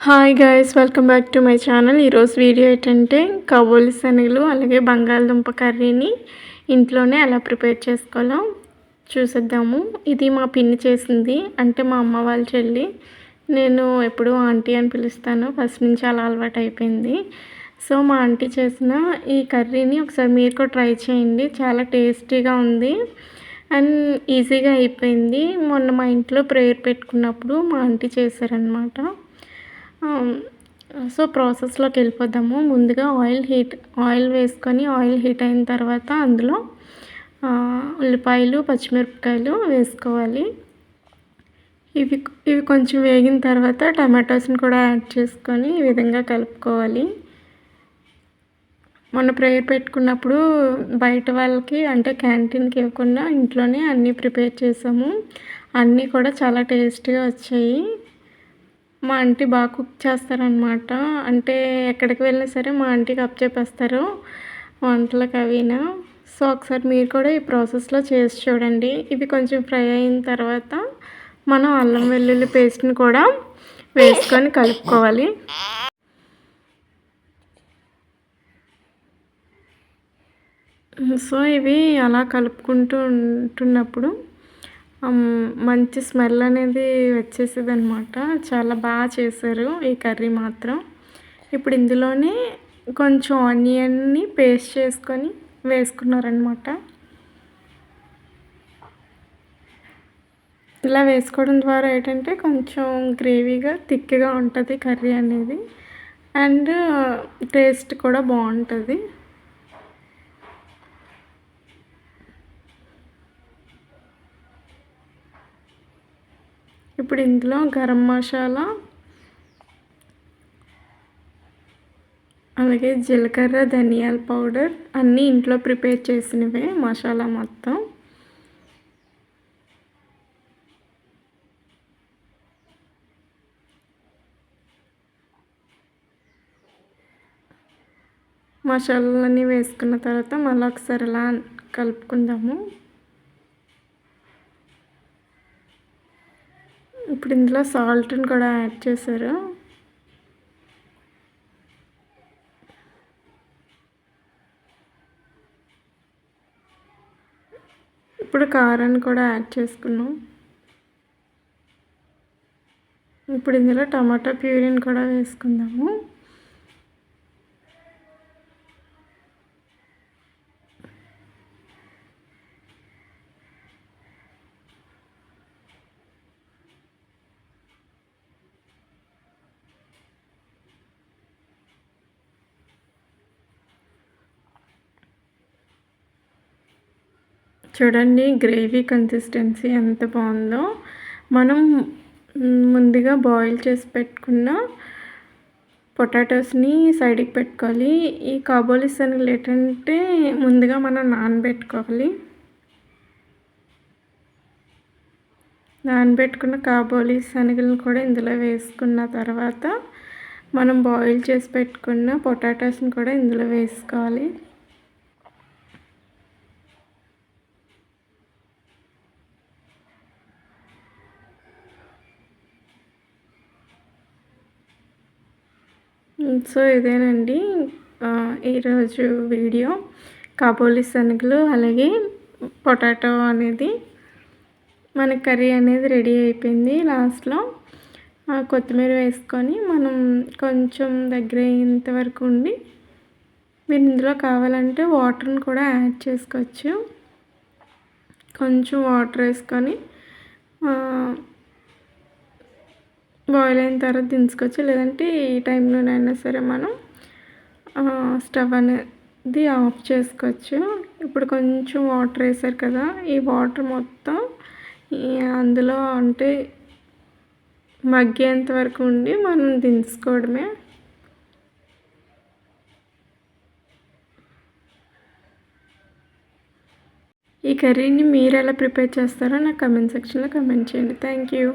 Hi guys welcome back to my channel ఈరోజు video ఏంటంటే కబోలి శనగలు అలాగే బంగాళదుంప కర్రీని ఇంట్లోనే ఎలా ప్రిపేర్ చేసుకోవాలో చూసేద్దాము. ఇది మా పిన్ని చేసింది. అంటే మా అమ్మ వాళ్ళ చెల్లి. నేను ఎప్పుడూ ఆంటీ అని పిలుస్తాను. ఫస్ట్ నుంచి అలా అలవాటు అయిపోయింది. సో మా ఆంటీ చేసిన ఈ కర్రీని ఒకసారి మీరు కూడా ట్రై చేయండి. చాలా టేస్టీగా ఉంది. అండ్ ఈజీగా అయిపోయింది. మొన్న మా ఇంట్లో ప్రేయర్ పెట్టుకున్నప్పుడు మా ఆంటీ చేశారనమాట సో ప్రాసెస్లోకి వెళ్ళిపోదాము. ముందుగా ఆయిల్ హీట్ ఆయిల్ వేసుకొని ఆయిల్ హీట్ అయిన తర్వాత అందులో ఉల్లిపాయలు పచ్చిమిరపకాయలు వేసుకోవాలి. ఇవి ఇవి కొంచెం వేగిన తర్వాత టమాటోస్ని కూడా యాడ్ చేసుకొని ఈ విధంగా కలుపుకోవాలి. మొన్న ప్రేయర్ పెట్టుకున్నప్పుడు బయట వాళ్ళకి అంటే క్యాంటీన్కి ఇవ్వకుండా ఇంట్లోనే అన్నీ ప్రిపేర్ చేసాము. అన్నీ కూడా చాలా టేస్టీగా వచ్చాయి. మా ఆంటీ బాగా కుక్ చేస్తారనమాట అంటే ఎక్కడికి వెళ్ళినా సరే మా ఆంటీకి అప్ చెప్పేస్తారు వంటలకు అవినా. సో ఒకసారి మీరు కూడా ఈ ప్రాసెస్లో చేసి చూడండి. ఇవి కొంచెం ఫ్రై అయిన తర్వాత మనం అల్లం వెల్లుల్లి పేస్ట్ని కూడా వేసుకొని కలుపుకోవాలి. సో ఇవి అలా కలుపుకుంటూ ఉంటున్నప్పుడు మంచి స్మెల్ అనేది వచ్చేసేది అనమాట చాలా బాగా చేశారు ఈ కర్రీ మాత్రం. ఇప్పుడు ఇందులోనే కొంచెం ఆనియన్ని పేస్ట్ చేసుకొని వేసుకున్నారనమాట ఇలా వేసుకోవడం ద్వారా ఏంటంటే కొంచెం గ్రేవీగా థిక్గా ఉంటుంది కర్రీ అనేది. అండ్ టేస్ట్ కూడా బాగుంటుంది. ఇప్పుడు ఇందులో గరం మసాలా అలాగే జీలకర్ర ధనియాల పౌడర్ అన్నీ ఇంట్లో ప్రిపేర్ చేసినవే మసాలా మొత్తం. మసాలాలన్నీ వేసుకున్న తర్వాత మళ్ళీ ఒకసారి అలా కలుపుకుందాము. ఇప్పుడు ఇందులో సాల్ట్ని కూడా యాడ్ చేశారు. ఇప్పుడు కారాన్ని కూడా యాడ్ చేసుకున్నాం. ఇప్పుడు ఇందులో టమాటా ప్యూరీని కూడా వేసుకుందాము. చూడండి గ్రేవీ కన్సిస్టెన్సీ ఎంత బాగుందో. మనం ముందుగా బాయిల్ చేసి పెట్టుకున్న పొటాటోస్ని సైడ్కి పెట్టుకోవాలి. ఈ కాబోలి శనగలు ఏంటంటే ముందుగా మనం నానబెట్టుకోవాలి. నానబెట్టుకున్న కాబోలి శనగలను కూడా ఇందులో వేసుకున్న తర్వాత మనం బాయిల్ చేసి పెట్టుకున్న పొటాటోస్ని కూడా ఇందులో వేసుకోవాలి. సో ఇదేనండి. ఈరోజు వీడియో. కాబోలి శనగలు అలాగే పొటాటో అనేది. మన కర్రీ అనేది రెడీ అయిపోయింది లాస్ట్లో. కొత్తిమీర వేసుకొని మనం కొంచెం దగ్గర అయ్యేంత వరకు ఉండి మీరు ఇందులో కావాలంటే వాటర్ని కూడా యాడ్ చేసుకోవచ్చు. కొంచెం వాటర్ వేసుకొని బాయిల్ అయిన తర్వాత దించుకోవచ్చు. లేదంటే ఈ టైంలోనైనా సరే మనం స్టవ్ అనేది ఆఫ్ చేసుకోవచ్చు. ఇప్పుడు కొంచెం వాటర్ వేసారు కదా ఈ వాటర్ మొత్తం అందులో అంటే మగ్గేంత వరకు ఉండి మనం దించుకోవడమే. ఈ కర్రీని మీరు ఎలా ప్రిపేర్ చేస్తారో నాకు కమెంట్ సెక్షన్లో కమెంట్ చేయండి. Thank you